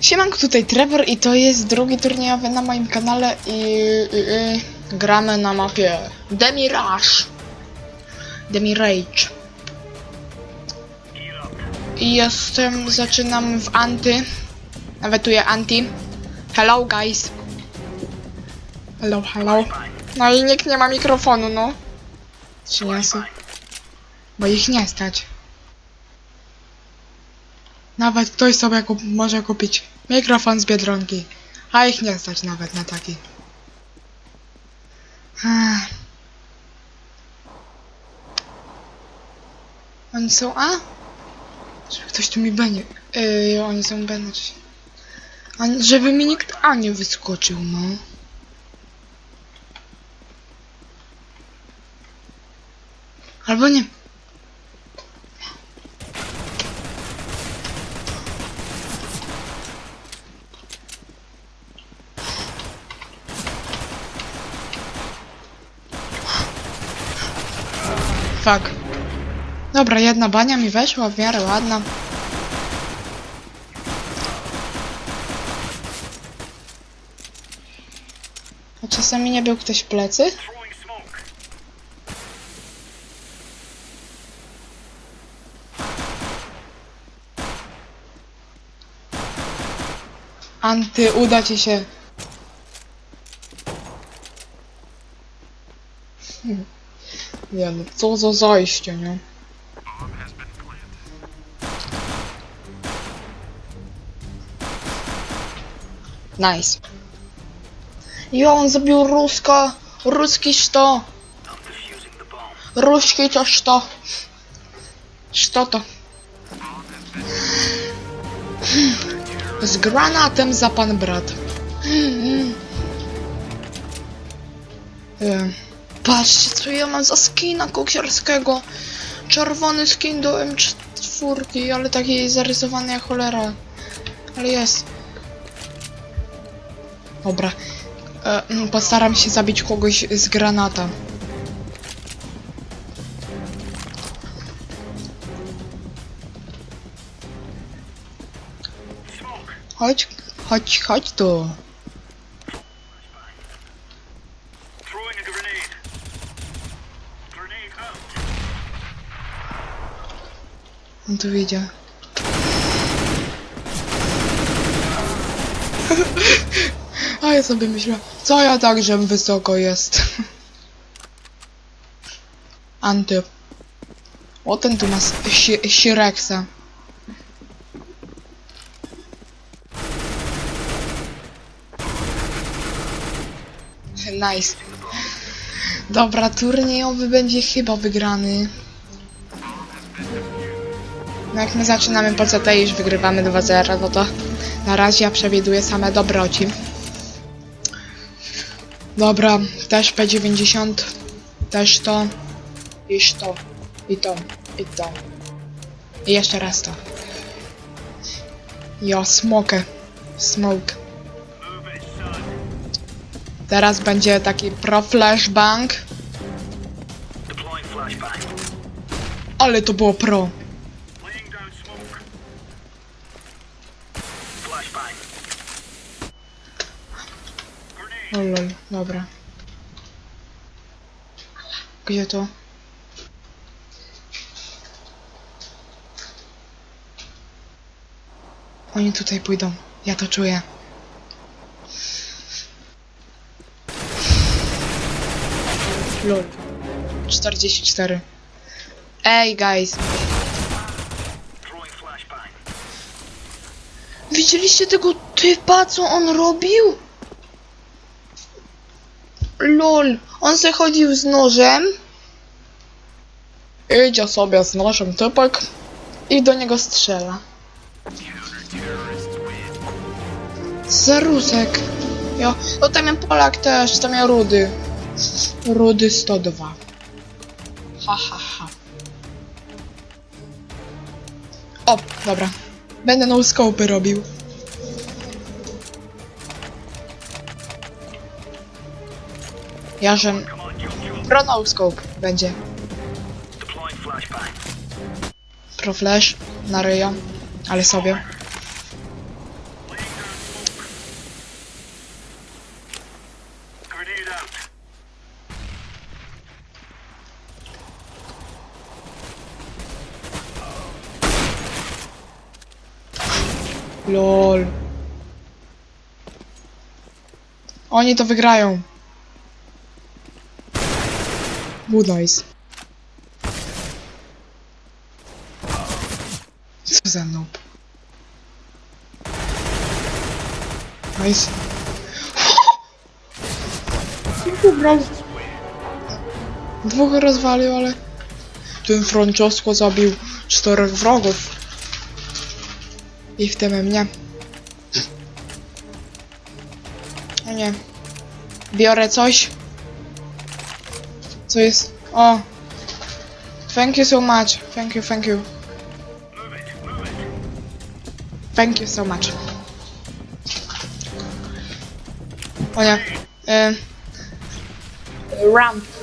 Siemanko, tutaj Trevor i to jest drugi turniejowy na moim kanale i, i, i gramy na mapie Demi Rush. Demi Rage. I jestem, zaczynam w anty. Nawet tu anti. Hello guys. Hello, hello. No i nikt nie ma mikrofonu, no. Przyniosę. Bo ich nie stać. Nawet ktoś sobie kup może kupić mikrofon z Biedronki, a ich nie stać nawet na taki. Ech. Oni są A? Żeby ktoś tu mi B nie... Yy, oni są B, znaczy... A, żeby mi nikt A nie wyskoczył, no. Albo nie. Fuck. Dobra, jedna bania mi weszła, w miarę ładna. A czasami nie był ktoś w plecy? Anty, uda ci się. Nie no, co za zajście, nie? Bomb has been planted. Nice. Jo, on zabił Ruska. Ruski что? I'm defusing the bomb. Ruski to что? Что to? Z granatem za pan brat. E, Patrzcie, co ja mam za skina koksiarskiego. Czerwony skin do M4, ale taki zarysowany jak cholera. Ale jest. Dobra. E, mm, postaram się zabić kogoś z granata. Chodź, chodź, chodź tu. Tu idzie. A ja sobie myślę, co ja tak, że wysoko jest. Anty. O ten tu ma Sireksa. Nice. Dobra, turniejowy będzie chyba wygrany. No jak my zaczynamy po CT i już wygrywamy 2-0, no to na razie ja przewiduję same dobroci. Dobra, też P90, też to, iż to, i to, i to. I jeszcze raz to. Jo, smoke. Smoke. Teraz będzie taki pro flashbang. ale to było pro. O lol, dobra. Gdzie to? Oni tutaj pójdą. Ja to czuję. Lol. 44. Ej, guys. Widzieliście tego typa, co on robił? Lol, on se chodził z nożem. Idzie sobie z nożem typek i do niego strzela. Zarusek. Jo, no tam miał Polak też, tam miał Rudy. Rudy 102. Ha, ha, ha. O, dobra. Będę no robił. Jarzem. Pronoscope będzie. Pro flash na ryja, ale sobie. LOL. Oni to wygrają. Nice. Co za noob. Nice. Dwóch rozwalił, ale... Ten Francesco zabił czterech wrogów. I w tym mnie. O nie. Biorę coś. Co jest? O. Thank you so much. Thank you, thank you. Move it, move it. Thank you so much. O nie. Y... Ramp.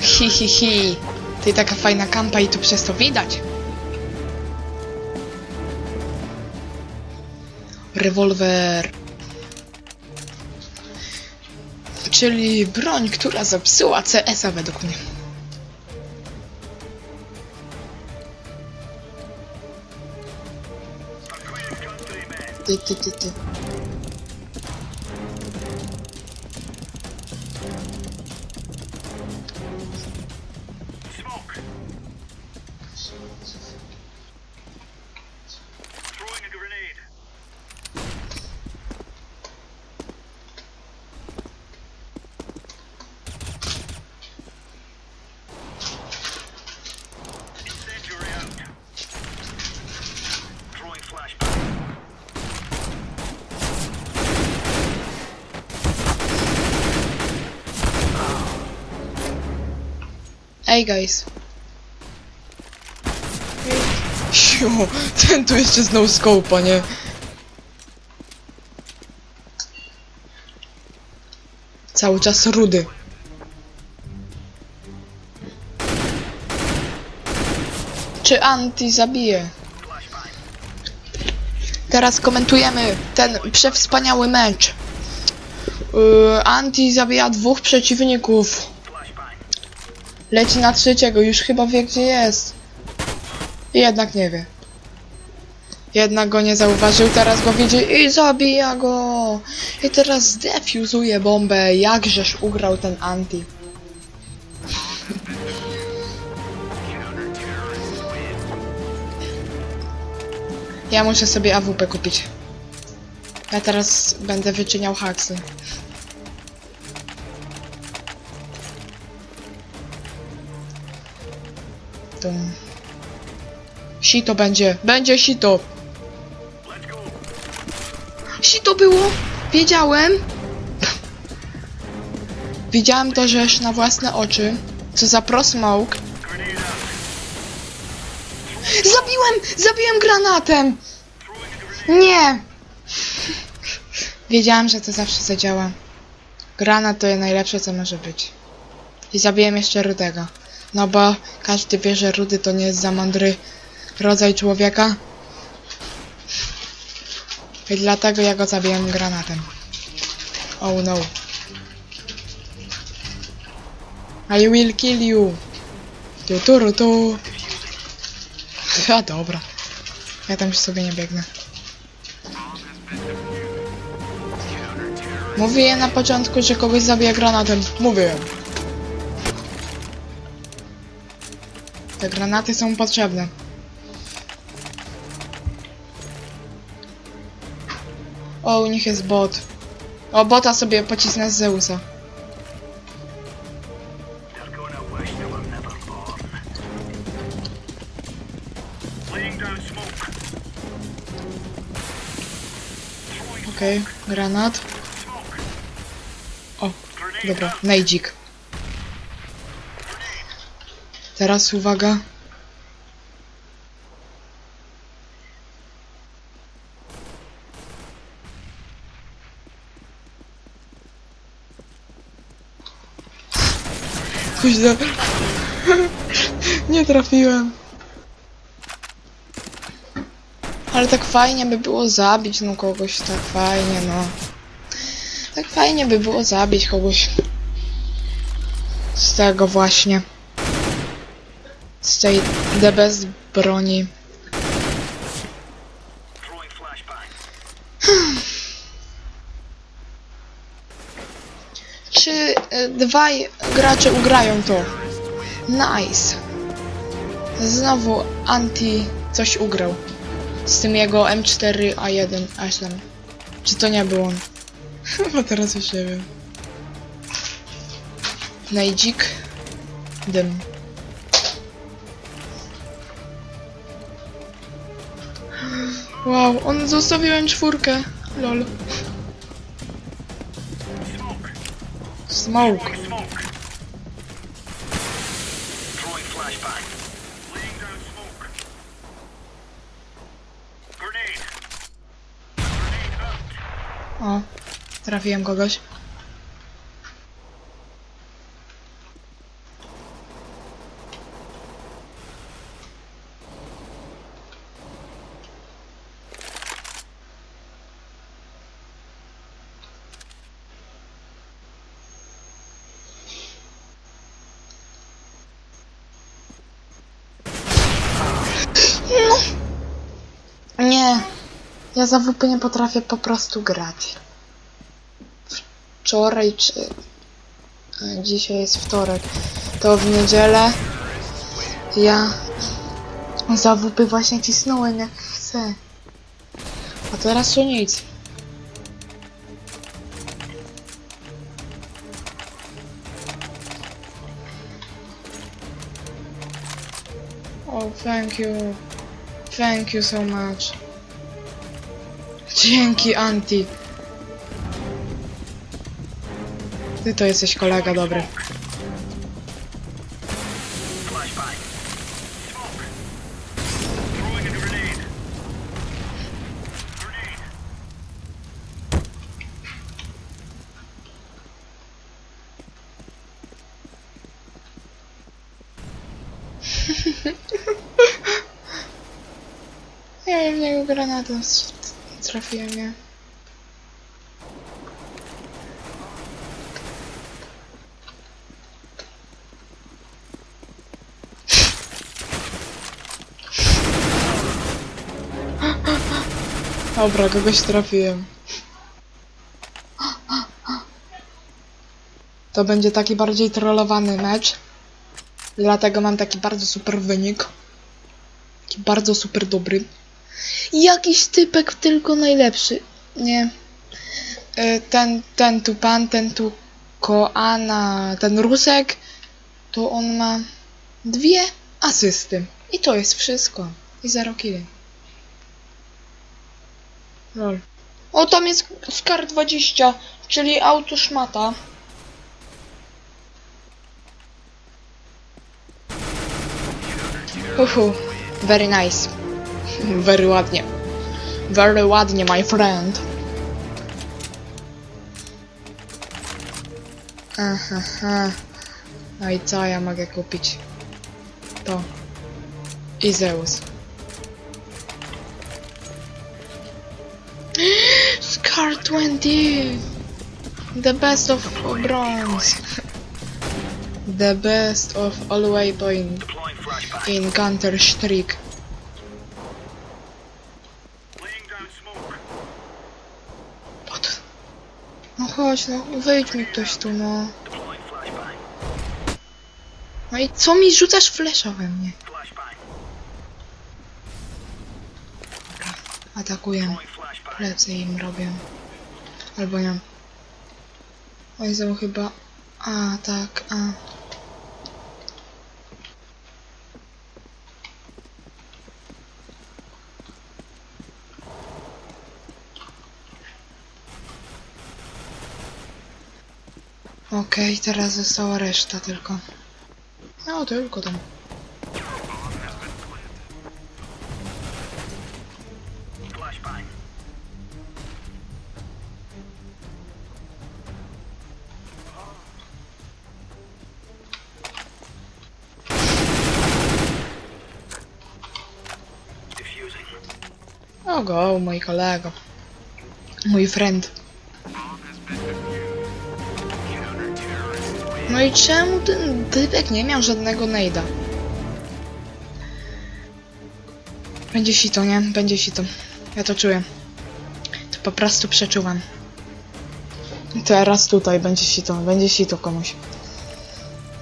Hi, hi, hi. Ty taka fajna kampa i to przez to widać. Rewolwer. Czyli broń, która zepsuła CS-a według mnie. Ty, ty, ty, ty. Ej, guys. Siu, ten tu jeszcze z no scope'a, nie? Cały czas rudy. Czy Anti zabije? Teraz komentujemy ten przewspaniały mecz. Yy, Anti zabija dwóch przeciwników. Leci na trzeciego, już chyba wie gdzie jest. Jednak nie wie. Jednak go nie zauważył, teraz go widzi i zabija go. I teraz zdefuzuje bombę. Jakżeż ugrał ten anti. Ja muszę sobie AWP kupić. Ja teraz będę wyczyniał haksy. Tum. Sito będzie. Będzie sito. Sito było. Wiedziałem. Widziałem to rzecz na własne oczy. Co za pro smoke. Grenade out. Zabiłem! Zabiłem granatem! Nie! Wiedziałem, że to zawsze zadziała. Granat to jest najlepsze, co może być. I zabiłem jeszcze Rudego. No bo każdy wie, że Rudy to nie jest za mądry rodzaj człowieka. I dlatego ja go zabiłem granatem. Oh no. I will kill you. Tu, tu, tu. A dobra. Ja tam już sobie nie biegnę. Mówiłem na początku, że kogoś zabija granatem. Mówiłem. Te granaty są potrzebne. O, u nich jest bot. O, bota sobie pocisnę z Zeusa. They're gonna wish they were never Teraz uwaga. Kuźle. Nie trafiłem. Ale tak fajnie by było zabić no kogoś, tak fajnie no. Tak fajnie by było zabić kogoś. Z tego właśnie. Tej the best broni. Flashbang. Czy y, dwaj gracze ugrają to? Nice. Znowu anti coś ugrał. Z tym jego M4A1 A7. Czy to nie był on? Chyba teraz już nie wiem. Najdzik. Dym. Wow, on zostawił M4. Lol. Smoke. O, trafiłem kogoś. No. Nie. Ja za WP nie potrafię po prostu grać. Wczoraj czy... Dzisiaj jest wtorek. To w niedzielę ja za WP właśnie cisnąłem jak chcę. A teraz to nic. Oh, thank you. Thank you so much. Dzięki, Anti. Ty to jesteś kolega dobry. Trafiłem, nie? Dobra, kogoś trafiłem. To będzie taki bardziej trollowany mecz. Dlatego mam taki bardzo super wynik. Taki bardzo super dobry. Jakiś typek tylko najlepszy. Nie. E, Ten, ten tu pan, ten tu koana, ten rusek, to on ma dwie asysty. I to jest wszystko. I zero killi. Lol. O, tam jest Scar 20, czyli auto szmata. Uhu, very nice. Very ładnie. Very ładnie, my friend. Aha, aha. No i co ja mogę kupić? To. I Zeus. Scar 20! The best of bronze. The best of all flashbang. in Counter Chodź, no mi ktoś tu, no. No i co mi rzucasz flesza we mnie? Atakuję. Plecy im robię. Albo nie. Oni są chyba... A, tak, a. Okej, okay, teraz została reszta tylko. No, tylko tam. O go, mój kolego. Mój friend. No i czemu ten typek nie miał żadnego nejda? Będzie sito, nie? Będzie sito. Ja to czuję. To po prostu przeczuwam. Teraz tutaj będzie sito, będzie sito komuś.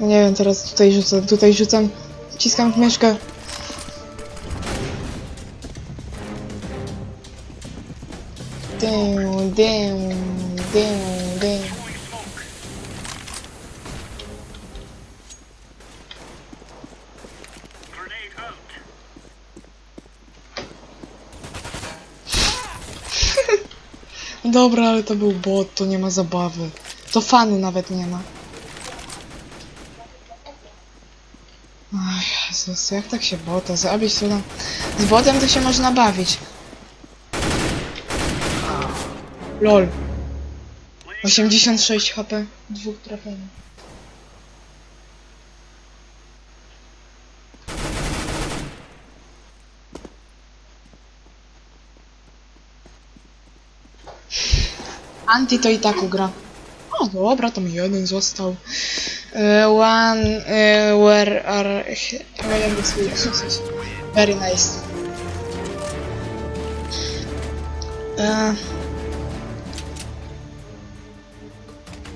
No nie wiem, teraz tutaj rzucam, tutaj rzucam, ciskam w myszkę. Dym, dym, dym, Dobra, ale to był bot, to nie ma zabawy. To fanu nawet nie ma. Ach, Jezus, jak tak się bota zabić to tam... Z botem to się można bawić. LOL. 86 HP, dwóch trafień. Anti to i tak ugra. O, dobra, tam jeden został. Uh, one, uh, where are... Where are the? Very nice. Uh,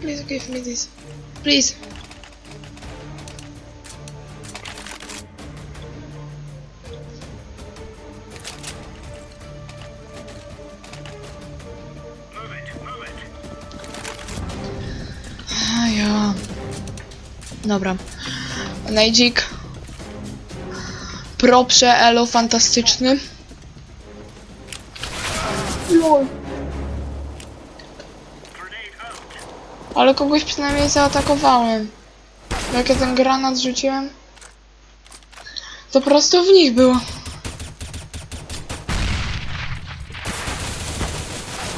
please give me this. Please. Dobra. Nejdzik. Proprze, elo, fantastyczny. LOL. Ale kogoś przynajmniej zaatakowałem. Jak ja ten granat rzuciłem, to prosto w nich było.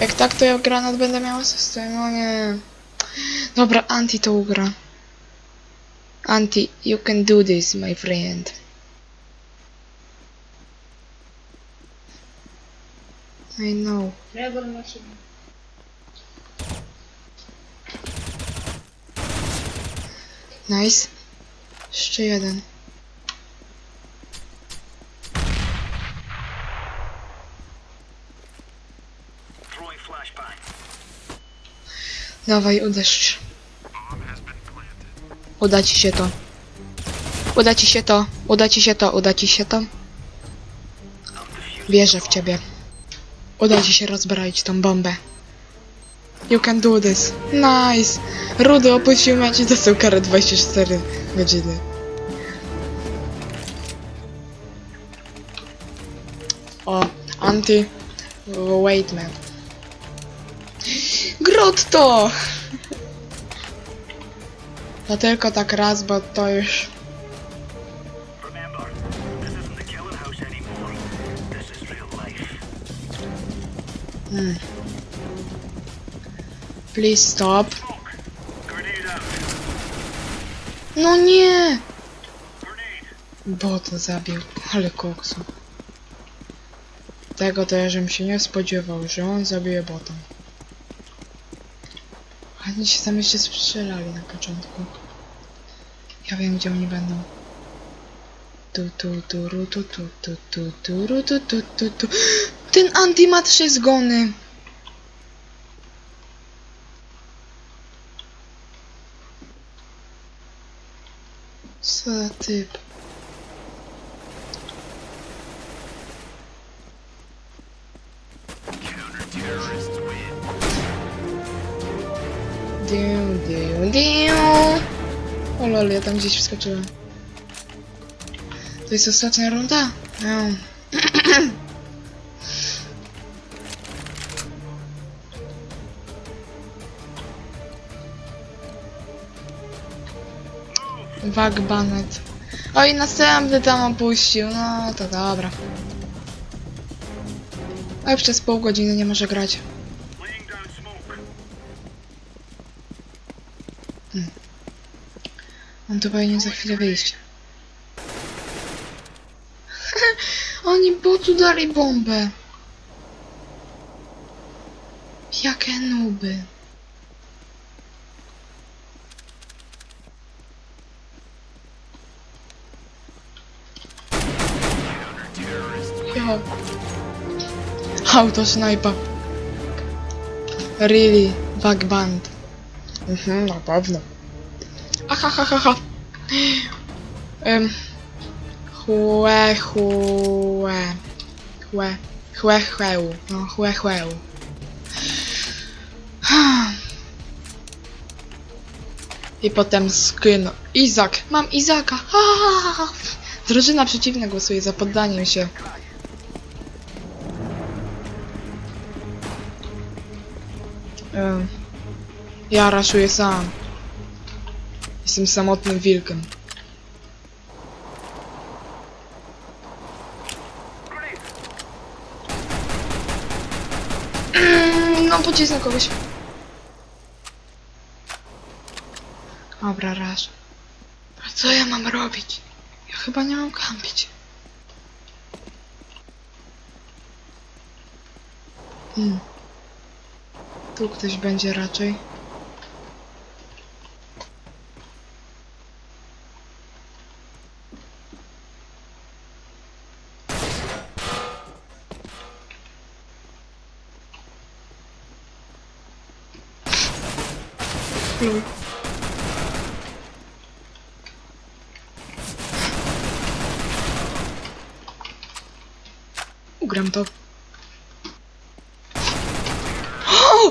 Jak tak, to ja granat będę miał system. No nie. Dobra, Anti to ugra. Anti, you can do this, my friend. I know. Trevor ma się. Nice. Jeszcze jeden. Throwing flashbang. Dawaj, uderz. Uda ci się to. Uda ci się to. Uda ci się to. Uda ci się to. Wierzę w ciebie. Uda ci się rozbroić tą bombę. You can do this. Nice. Rudy opuścił mecz i dostał karę 24 godziny. O, anty. Wait man. Grotto! No tylko tak raz, bo to już... Hmm. Please stop. No nie! Grenade. Bota zabił, ale koksu. Tego to ja żebym się nie spodziewał, że on zabije bota. Oni się tam jeszcze strzelali na początku. Ja wiem gdzie oni będą. Tu tu tu ru, tu tu tu tu tu ru, tu tu tu tu. Ten Anti ma trzy zgony. Co za typ. Diu, diu, diu. O lol, ja tam gdzieś wskoczyłem. To jest ostatnia runda? No. Wag banet. Oj, następny tam opuścił. No to dobra. Ale przez pół godziny nie może grać. Powinien za chwilę wyjść. Oni botu dali bombę. Jakie nuby. Jo. Autosnajpa. Really? Bug band. Mhm, na pewno. Aha, ha, ha, ha. Um. Chłe, chłe. Chłe. Chłe, chłeł. No, chłe, chłeł. I potem skin. Izak. Mam Izaka. Drużyna przeciwna głosuje za poddaniem się. Em, Ja raszuję sam. Jestem samotnym wilkiem. Mm, No, pocisnę kogoś. Dobra, raz. A co ja mam robić? Ja chyba nie mam kampić. Hmm. Tu ktoś będzie raczej. Ugram to. O!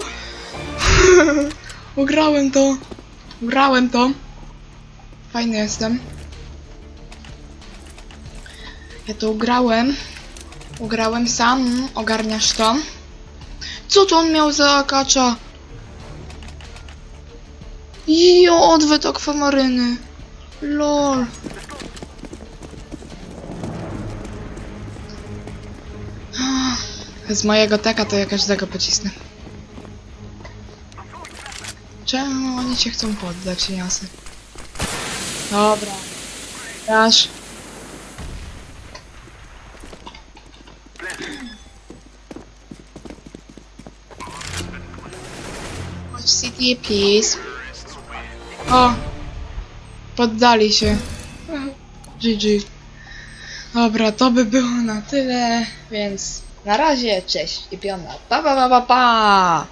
Ugrałem to. Ugrałem to. Fajny jestem. Ja to ugrałem. Ugrałem sam. Ogarniasz to. Co to on miał za akacza? Jo, odwet akwamaryny. Lol. Z mojego teka to ja każdego pocisnę. Czemu oni cię chcą poddać, jasne? Dobra. Dasz. Watch city, please. O! Poddali się. GG. Dobra, to by było na tyle, więc na razie, cześć i piona. Pa, pa, pa, pa, pa!